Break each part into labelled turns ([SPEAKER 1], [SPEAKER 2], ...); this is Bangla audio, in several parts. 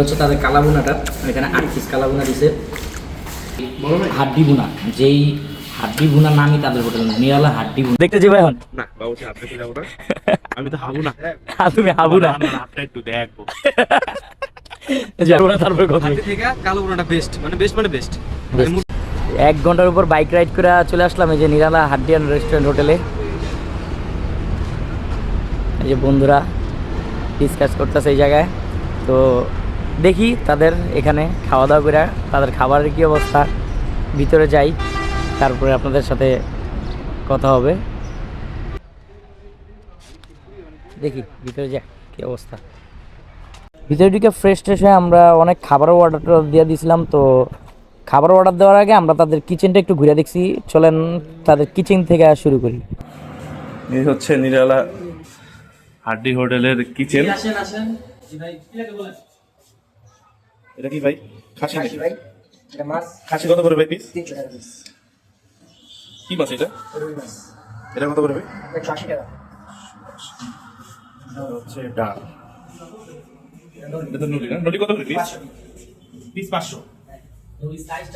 [SPEAKER 1] হচ্ছে তাদের কালাবুনাটা এখানে আট পিস কালাবুনা দিছে। হাড্ডি বুনা যেই হাড্ডি বুনা নামই তাদের হোটেল না নিরালা হাড্ডি বুনা দেখতে যাবে এখন।
[SPEAKER 2] না বাবু আপনি কি না। আমি তো হাবু না।
[SPEAKER 1] আর তুমি হাবু না।
[SPEAKER 2] হাতটা একটু দেখব।
[SPEAKER 1] যাব না তারপরে কথা
[SPEAKER 3] থেকে কালো বোনাটা বেস্ট মানে বেস্ট মানে বেস্ট
[SPEAKER 1] এক ঘণ্টার উপর বাইক রাইড করে চলে আসলাম এই যে নিরালা হাড্ডিয়ান রেস্টুরেন্ট হোটেলে এই যে বন্ধুরা ডিসকাস করতেছে এই জায়গায়। তো দেখি তাদের এখানে খাওয়া দাওয়া করে তাদের খাবারের কী অবস্থা ভিতরে যাই তারপরে আপনাদের সাথে কথা হবে। দেখি ভিতরে যা কী অবস্থা। ভিতরে ঢুকে ফ্রেশ ট্রেশ হয়ে আমরা অনেক খাবারও অর্ডার দিয়ে দিয়েছিলাম তো খাবার অর্ডার দেওয়ার আগে আমরা তাদের কিচেনটা একটু ঘুরে দেখছি। চলেন তাদের কিচেন থেকে শুরু করি।
[SPEAKER 2] এই হচ্ছে নিরালা হাড্ডি হোটেলের কিচেন এটা কি ভাই? খাসি নাকি? খাসি কত করে ভাই পিস কি মাছ এটা? এটা কত করে ভাই? এটা হচ্ছে ডাল। এটা তো নলি না? নলি কত করে পিস পিস পাঁচশো। সাইজ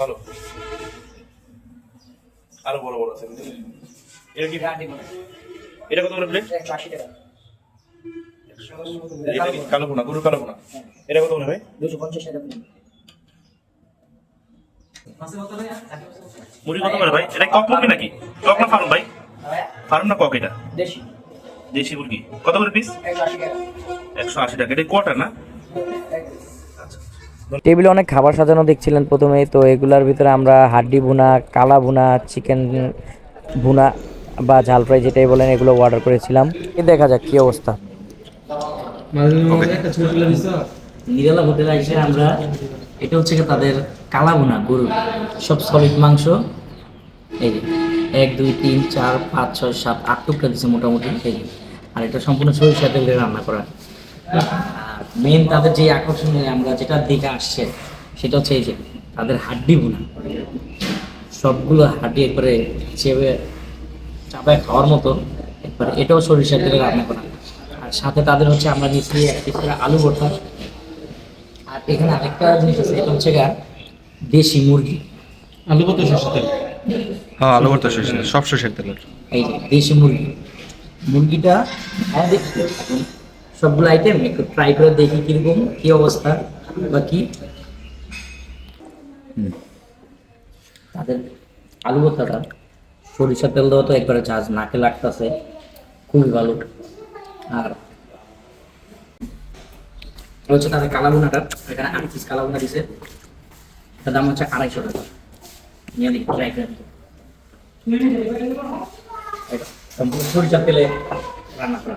[SPEAKER 2] ভালো। আরও বড় বড় আছে। এটা কি? এটা কত করে প্লেট এটা কি
[SPEAKER 1] টেবিলে অনেক খাবার সাজানো দেখছিলেন প্রথমেই তো এগুলার ভিতরে আমরা হাড্ডি ভুনা, কালা ভুনা, চিকেন ভুনা বা ঝাল ফ্রাই যেটাই বলেন, এগুলো অর্ডার করেছিলাম। দেখা যাক কি অবস্থা। নিরালা হোটেলে এসে আমরা এটা হচ্ছে কি তাদের কালা ভুনা গরু। সব সলিড মাংস। এই যে এক দুই তিন চার পাঁচ ছয় সাত আট টুকরা দিচ্ছে মোটামুটি এই আর এটা সম্পূর্ণ সরিষা তেলে রান্না করা। আর মেন তাদের যে আকর্ষণীয় আমরা যেটা দিকে আসছে সেটা হচ্ছে এই যে তাদের হাড্ডি ভুনা। সবগুলো হাড্ডি একবারে চেপে চাপায় খাওয়ার মতো একবারে এটাও সরিষার তেলে রান্না করা। সাথে তাদের হচ্ছে আমরা নিচ্ছি এক পিস করে আলু ভর্তা। আর এখানে আরেকটা জিনিস আছে এটা হচ্ছে গা দেশি মুরগি।
[SPEAKER 2] আলু কত সরষের তেল? হ্যাঁ আলু ভর্তা সরষের তেল সব সরষের তেল
[SPEAKER 1] এই যে দেশি মুরগি। মুরগিটা হ্যাঁ দেখি সবগুলো আইটেম একটু ট্রাই করে দেখি কীরকম কি অবস্থা বা কি। তাদের আলু ভর্তাটা সরিষার তেল দেওয়া তো একবারে ঝাঁজ নাকে লাগতেছে। খুবই ভালো। আর হচ্ছে তাদের কালাবুনাটা এখানে আট পিস কালাবুনা দিছে। এটার দাম হচ্ছে আড়াইশো টাকা। নিয়ে দেখি ট্রাই করে। সম্পূর্ণ তেলে রান্না করা।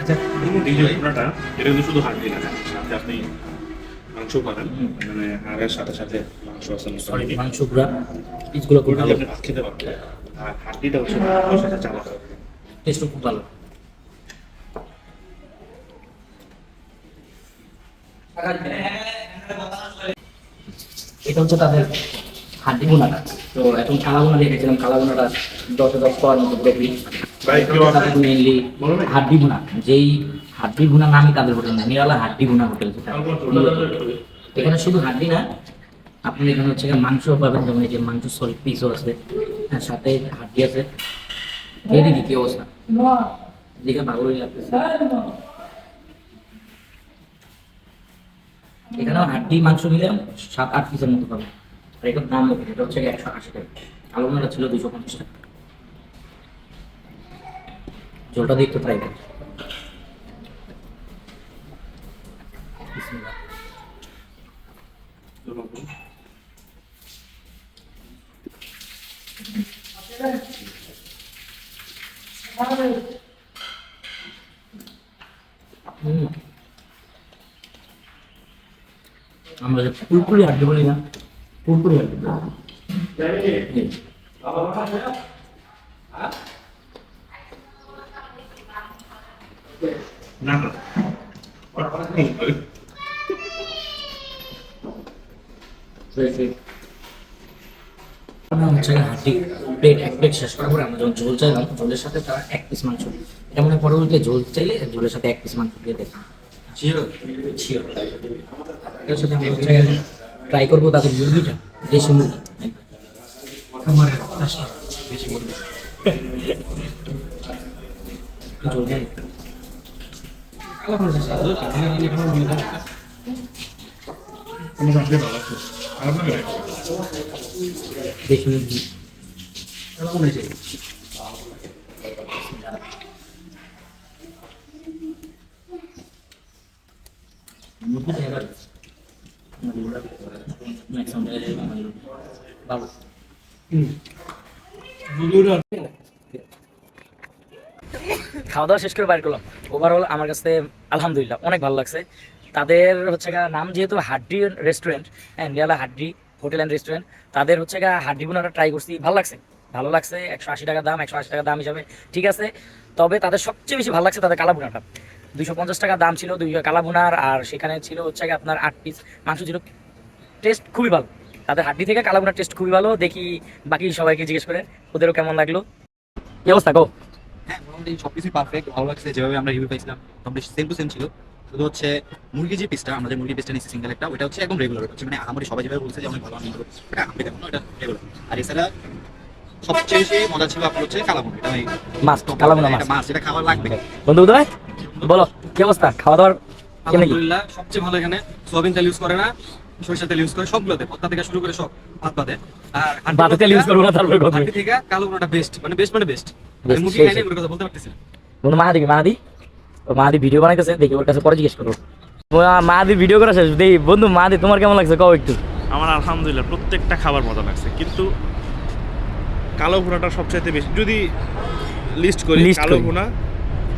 [SPEAKER 2] আচ্ছা এটা শুধু হাড় না সাথে আপনি মাংস পাবেন মানে হাড়ের সাথে সাথে মাংস আছে
[SPEAKER 1] সরি মাংস গুঁড়া পিসগুলো খুব ভালো।
[SPEAKER 2] আপনি ভাত খেতে পারবেন আর হাড্ডিটা হচ্ছে মাংসের সাথে চালা।
[SPEAKER 1] টেস্টও খুব ভালো। এটা হচ্ছে তাদের হাড্ডি বোনাটা তো এখন কালা বোনা কালা বোনাটা দশে দশ পাওয়ার মতো মেইনলি হাড্ডি বোনা যেই হাড্ডি বোনা নামই তাদের হোটেল না? নিরালা হাড্ডি বোনা হোটেল এখানে শুধু হাড্ডি না, আপনি এখানে হচ্ছে মাংস পাবেন, যেমন এই যে মাংস সলিড পিসও আছে। আর সাথে হাড্ডি আছে। এই দেখি কি অবস্থা? দেখে লাগতেছে। এখানেও হাড্ডি, মাংস নিলে সাত, আট পিসের মতো পাবে আর দাম এটা হচ্ছে একশো আশি টাকা। আলুনাটা ছিল দুশো পঞ্চাশ টাকা। জলটা দিয়ে একটু ট্রাই করি। হুম। আমরা যে পুরপুরি হাড্ডি বলি না পুরপুরি হাড্ডি এই।
[SPEAKER 2] না না
[SPEAKER 1] সেই, সেই। আমরা হচ্ছে হাঁটি প্লেট এক প্লেট শেষ করার পরে আমরা যখন ঝোল চাইলাম ঝোলের সাথে তারা এক পিস মাংস। এটা মনে পরবর্তীতে ঝোল চাইলে ঝোলের সাথে এক পিস মাংস দিয়ে এর সাথে আমরা হচ্ছে ট্রাই করব তাদের মুরগিটা দেশি মুরগি। খামারের দেশি মুরগি ঝোল দেয়। দেশি ভালো খাওয়া দাওয়া শেষ করে বাইর করলাম। ওভারঅল আমার কাছে আলহামদুলিল্লাহ অনেক ভালো লাগছে। তাদের হচ্ছে নাম যেহেতু হাড্ডি রেস্টুরেন্ট হ্যাঁ হাড্ডি হোটেল অ্যান্ড রেস্টুরেন্ট তাদের হচ্ছে হাড্ডি বোনাটা ট্রাই করছি, ভালো লাগছে। ভালো লাগছে, একশো আশি টাকা দাম, একশো আশি টাকা দাম হিসাবে, ঠিক আছে? তবে তাদের সবচেয়ে বেশি ভালো লাগছে তাদের কালা বোনাটা দুইশো পঞ্চাশ টাকা দাম ছিল দুইশো কালা বোনার আর সেখানে ছিল হচ্ছে আপনার আট পিস মাংস ছিল টেস্ট খুবই ভালো। তাদের হাড্ডি থেকে কালা বোনার টেস্ট খুবই ভালো। দেখি বাকি সবাইকে জিজ্ঞেস করে, ওদেরও কেমন লাগল? কি অবস্থা গো
[SPEAKER 3] হ্যাঁ পারফেক্ট ভালো লাগছে, যেভাবে আমরা রিভিউ ছিল। শুধু হচ্ছে মুরগি যে যে মুরগি সিঙ্গেল একটা, ওটা হচ্ছে একদম রেগুলার হচ্ছে মানে আমাদের সবাই বলছে যে ভালো রেগুলার সবচেয়ে বেশি মজা ছিল আপনার হচ্ছে কালাবুন এটা আমি
[SPEAKER 1] মাছ কালা মাছ
[SPEAKER 3] মাছ এটা খাবার লাগবে।
[SPEAKER 1] বন্ধু উদয় বলো কি অবস্থা? খাওয়া দাওয়ার কেমন
[SPEAKER 3] আলহামদুলিল্লাহ সবচেয়ে ভালো এখানে। সোয়াবিন তেল ইউজ করে না সরিষা তেল ইউজ করে সবগুলোতে। পদ্মা থেকে শুরু করে সব ভাত বাদে। আর হাড্ডি
[SPEAKER 1] তেল use করব না, তারপরে কথা।
[SPEAKER 3] থেকে কালো বোনাটা বেস্ট মানে বেস্ট মানে বেস্ট
[SPEAKER 1] Best,
[SPEAKER 3] খাই নাই কথা বলতে পারতেছি
[SPEAKER 1] বন্ধু মাহাদি মাহাদি। মাহাদি ভিডিও বানাইতেছে দেখি ওর কাছে পরে জিজ্ঞেস করব। মা- মাহাদি ভিডিও করা শেষ। দেখি বন্ধু মাহাদি তোমার কেমন লাগছে? কও একটু।
[SPEAKER 2] আমার আলহামদুলিল্লাহ প্রত্যেকটা খাবার মজা লাগছে। কিন্তু কালো ভুনাটা সবচাইতে বেশি। যদি লিস্ট করি কালো। ভুনা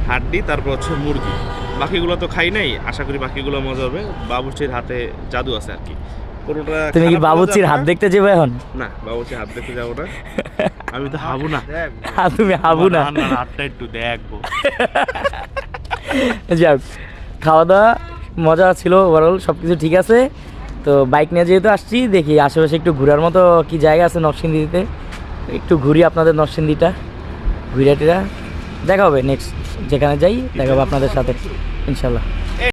[SPEAKER 2] হাড্ডি তারপর হচ্ছে মুরগি। বাকিগুলো তো খাই নাই আশা করি বাকিগুলো মজা হবে। বাবুর্চির হাতে জাদু আছে আর কি। কোনোটা
[SPEAKER 1] তুমি কি বাবুচির হাত দেখতে যাবে এখন?
[SPEAKER 2] না বাবুর্চির হাত দেখতে যাব না। আমি তো হাবু না।
[SPEAKER 1] হ্যাঁ, তুমি হাবু না।
[SPEAKER 2] হাতটা একটু দেখব।
[SPEAKER 1] যাক খাওয়া দাওয়া মজা ছিল ওভারঅল সব কিছু ঠিক আছে। তো বাইক নিয়ে যেহেতু আসছি দেখি আশেপাশে একটু ঘোরার মতো কি জায়গা আছে নরসিংদীতে? একটু ঘুরি আপনাদের নরসিংদীটা, ঘুরিয়াটিরা। দেখা হবে নেক্সট যেখানে যাই, দেখা হবে আপনাদের সাথে, ইনশাল্লাহ।